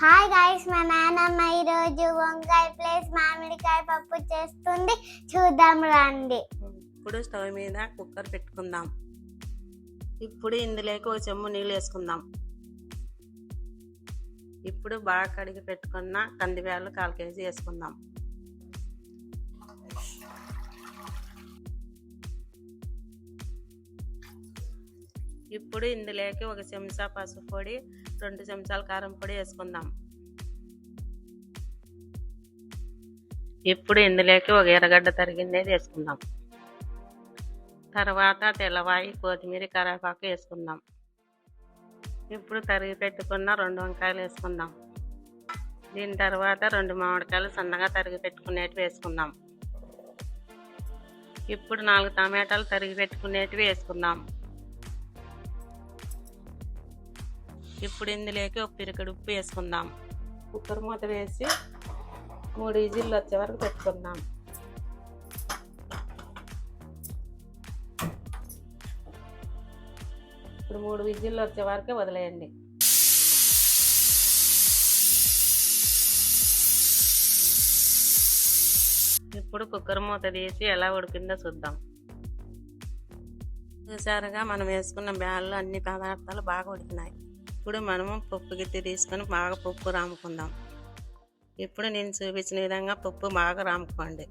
Hi guys మా నాన్నమ్మ ఈరోజు వంకాయ ప్లేస్ మామిడికాయ పప్పు చేస్తుంది. చూద్దాం రండి. ఇప్పుడు స్టవ్ మీద కుక్కర్ పెట్టుకుందాం. ఇప్పుడు ఇందులోకి ఒక చెమ్ము నీళ్ళు వేసుకుందాం. ఇప్పుడు బాగా కడిగి పెట్టుకున్న కందిబ్యాలు కాల్ కేజీ వేసుకుందాం. ఇప్పుడు ఇందులోకి ఒక చెంచా పసుపు పొడి రెండు చెంచాల కారం పొడి వేసుకుందాం. ఇప్పుడు ఇందులోకి ఒక ఎర్రగడ్డ తరిగిందేది వేసుకుందాం. తర్వాత తెల్లవాయి కొత్తిమీర కరివేపాకు వేసుకుందాం. ఇప్పుడు తరిగి పెట్టుకున్న రెండు వంకాయలు వేసుకుందాం. దీని తర్వాత రెండు మామిడికాయలు సన్నగా తరిగి పెట్టుకునేటివి వేసుకుందాం. ఇప్పుడు నాలుగు టమాటాలు తరిగి పెట్టుకునేటివి వేసుకుందాం. ఇప్పుడు ఇందులోకి ఒక పిరికడు ఉప్పు వేసుకుందాం. కుక్కర్ మూత వేసి మూడు ఈజీలు వచ్చే వరకు పెట్టుకుందాం. ఇప్పుడు మూడు విజిల్లు వచ్చే వరకే వదిలేయండి. ఇప్పుడు కుక్కర్ మూత తీసి ఎలా ఉడికిందో చూద్దాం. చూసారుగా మనం వేసుకున్న బ్యాళ్ళు అన్ని పదార్థాలు బాగా ఉడికినాయి. ఇప్పుడు మనము పప్పు గిత్తి తీసుకొని బాగా పప్పు రాముకుందాం. ఇప్పుడు నేను చూపించిన విధంగా పప్పు బాగా రాముకోండి.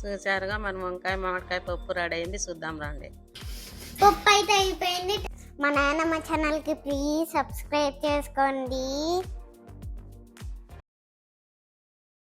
చూసారుగా మన వంకాయ మామిడికాయ పప్పు రెడీ అయింది. చూద్దాం రండి. పప్పు అయితే అయిపోయింది. మా నాన్నమ్మ ఛానల్కి ప్లీజ్ సబ్స్క్రైబ్ చేసుకోండి.